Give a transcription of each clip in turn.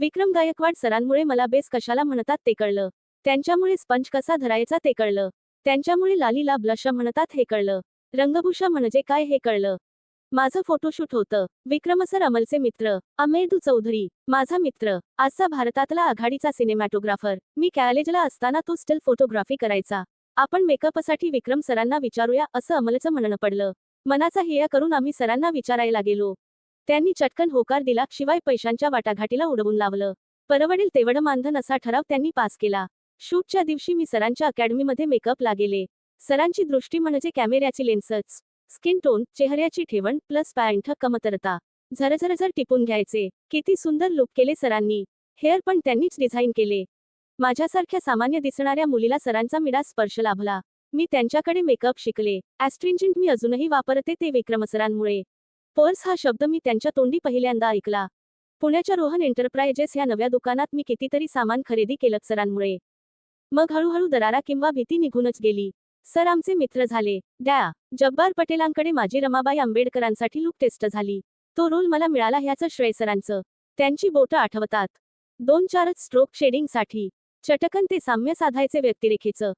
विक्रम गायकवाड सरांमुळे मला बेस कशाला म्हणतात ते कळलं. त्यांच्यामुळे स्पंज कसा धरायचा ते कळलं. त्यांच्यामुळे लालीला ब्लश म्हणतात हे कळलं. रंगभूषा म्हणजे काय हे कळलं. माझं फोटोशूट होतं. विक्रम सर अमलचे मित्र. अमेदू चौधरी. माझा मित्र. आजचा भारतातला आघाडीचा सिनेमॅटोग्राफर. मी कॅलेजला असताना तो स्टिल फोटोग्राफी करायचा. आपण मेकअपसाठी विक्रम सरांना विचारूया असं अमलचं म्हणणं पडलं. मनाचा हिया करून आम्ही सरांना विचारायला गेलो. त्यांनी चटकन होकार दिला शिवाय पैशांच्या वाटाघाटीला उडवून लावलं. परवडेल तेवढं मानधन असा ठराव त्यांनी पास केला. शूटच्या दिवशी मी सरांच्या अकॅडमीमध्ये मेकअपला गेले सरांची दृष्टी म्हणजे कॅमेऱ्याची लेन्सच. स्किन टोन चेहऱ्याची ठेवण प्लस पॅन्ट कमतरता. झरझरझर टिपून घ्यायचे. किती सुंदर लुक केले सरांनी. हेअर पण त्यांनीच डिझाईन केले. माझ्यासारख्या सामान्य दिसणाऱ्या मुलीला सरांचा मिडा स्पर्श लाभला. मी त्यांच्याकडे मेकअप शिकले. ॲस्ट्रिंजंट मी अजूनही वापरते ते विक्रम सरांमुळे पर्स हा शब्द मी त्यांच्या तोंडी पहिल्यांदा ऐकला. पुण्याच्या रोहन एंटरप्राइजेस या नव्या दुकानात मी कितीतरी सामान खरेदी केलं सरांमुळे. मग हळूहळू दरारा किंवा भीती निघूनच गेली. सर आमचे मित्र झाले. द्या जब्बार पटेलांकडे माझी रमाबाई आंबेडकरांसाठी लुक टेस्ट झाली. तो रोल मला मिळाला ह्याचं श्रेय सरांचं. त्यांची बोटं आठवतात. दोन चारच स्ट्रोक शेडिंगसाठी. चटकन ते साम्य साधायचे व्यक्तिरेखेचं.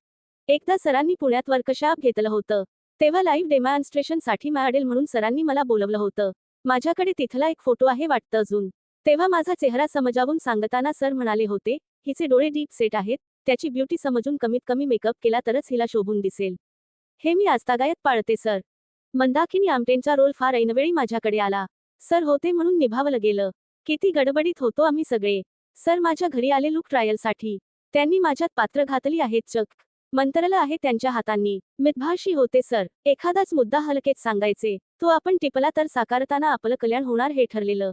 एकदा सरांनी पुण्यात वर्कशॉप घेतलं होतं. तेव्हा लाईव्ह डेमॉन्स्ट्रेशनसाठी मॅडेल म्हणून सरांनी मला बोलवलं होतं. माझ्याकडे तिथला एक फोटो आहे वाटतं अजून. तेव्हा माझा चेहरा समजावून सांगताना सर म्हणाले होते हिचे डोळे डीप सेट आहेत त्याची ब्युटी समजून कमीत कमी मेकअप केला तरच हिला शोभून दिसेल. हे मी आजतागायत पाळते सर. मंदाकिनी आमटेंचा रोल फार ऐनवेळी माझ्याकडे आला. सर होते म्हणून निभावलं गेलं. किती गडबडीत होतो आम्ही सगळे. सर माझ्या घरी आले लुक ट्रायलसाठी त्यांनी माझ्यात पात्र घातली आहेत चक. मंत्रलं आहे त्यांच्या हातांनी. मितभाषी होते सर. एखादाच मुद्दा हलकेत सांगायचे. तो आपण टिपला तर साकारताना आपलं कल्याण होणार हे ठरलेलं.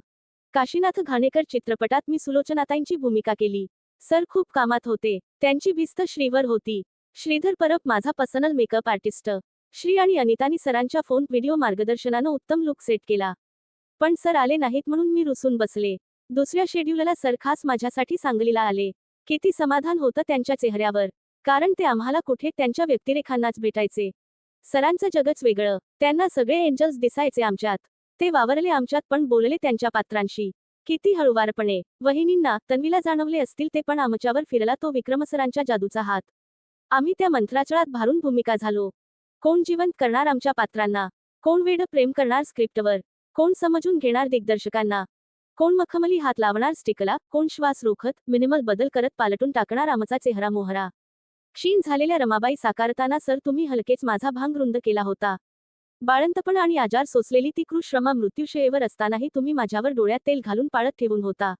काशीनाथ घाणेकर चित्रपटात मी सुलोचनाताईंची भूमिका केली. सर खूप कामात होते. त्यांची भिस्त श्रीवर होती. श्रीधर परब माझा पर्सनल मेकअप आर्टिस्ट श्री आणि अनितानी सरांच्या फोन व्हिडिओ मार्गदर्शनानं उत्तम लुक सेट केला. पण सर आले नाहीत म्हणून मी रुसून बसले. दुसऱ्या शेड्यूलला सर खास माझ्यासाठी सांगलीला आले. किती समाधान होतं त्यांच्या चेहऱ्यावर. कारण ते आम्हाला कुठे त्यांच्या व्यक्तिरेखांनाच भेटायचे. सरांचं जगच वेगळं. त्यांना सगळे एंजल्स दिसायचे आमच्यात. ते वावरले आमच्यात पण बोलले त्यांच्या पात्रांशी. किती हळुवारपणे. वहिनींना तन्वीला जाणवले असतील ते पण आमच्यावर फिरला तो विक्रमसरांच्या जादूचा हात. आम्ही त्या मंत्राचळात भारून भूमिका झालो. कोण जिवंत करणार आमच्या पात्रांना? कोण वेड प्रेम करणार स्क्रिप्टवर? कोण समजून घेणार दिग्दर्शकांना? कोण मखमली हात लावणार स्टिकला? कोण श्वास रोखत मिनिमल बदल करत पालटून टाकणार आमचा चेहरा मोहरा? क्षीण झालेल्या रमाबाई साकारताना सर तुम्ही हलकेच माझा भांग रुंद केला होता. बाळंतपण आणि आजार सोसलेली ती कृश्रमा मृत्यूशयेवर असतानाही तुम्ही माझ्यावर डोळ्यात तेल घालून पाळत ठेवून होता.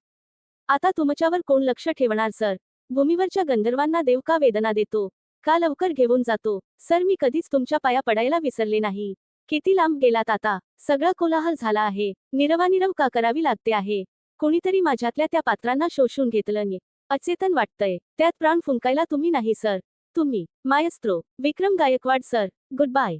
आता तुमच्यावर कोण लक्ष ठेवणार सर? भूमीवरच्या गंधर्वांना देव का वेदना देतो? का लवकर घेऊन जातो? सर मी कधीच तुमच्या पाया पडायला विसरले नाही. किती लांब गेलात आता? सगळा कोलाहल झाला आहे. निरवानिरव का करावी लागते आहे? कोणीतरी माझ्यातल्या त्या पात्रांना शोषून घेतलं अचेतन वाटतंय. त्यात प्राण फुंकायला तुम्ही नाही सर. तुम्ही maestro. Vikram Gaikwad sir. Good bye.